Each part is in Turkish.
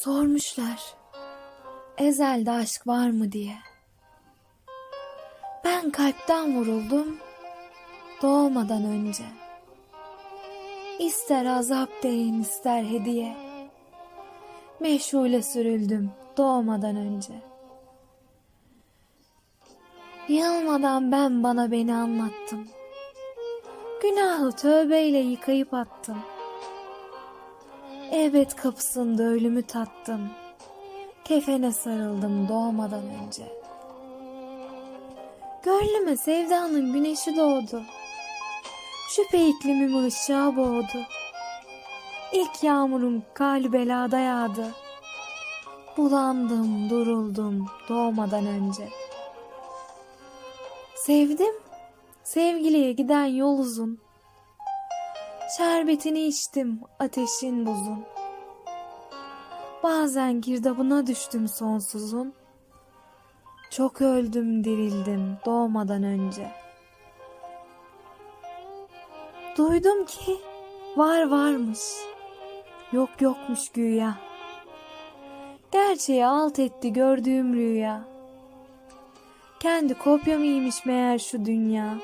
Sormuşlar. Ezelde aşk var mı diye. Ben kalpten vuruldum doğmadan önce. İster azap deyin ister hediye. Meşhule sürüldüm doğmadan önce. Yılmadan ben bana beni anlattım. Günahı tövbeyle yıkayıp attım. Evet kapısında ölümü tattım. Kefene sarıldım doğmadan önce. Gönlüme sevdanın güneşi doğdu. Şüphe iklimimi ışığa boğdu. İlk yağmurum kalbi belada yağdı. Bulandım, duruldum doğmadan önce. Sevdim, sevgiliye giden yol uzun. Şerbetini içtim, ateşin buzun. Bazen girdabına düştüm sonsuzun. Çok öldüm, dirildim doğmadan önce. Duydum ki var varmış, yok yokmuş güya. Gerçeği alt etti gördüğüm rüya. Kendi kopyamıymış meğer şu dünya.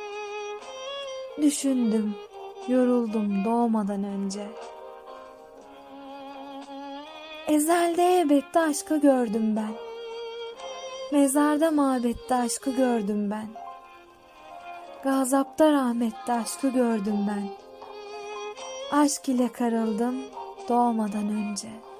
Düşündüm, yoruldum doğmadan önce. Ezelde ebedde aşkı gördüm ben. Mezarda mabette aşkı gördüm ben. Gazapta rahmette aşkı gördüm ben. Aşk ile karıldım doğmadan önce.''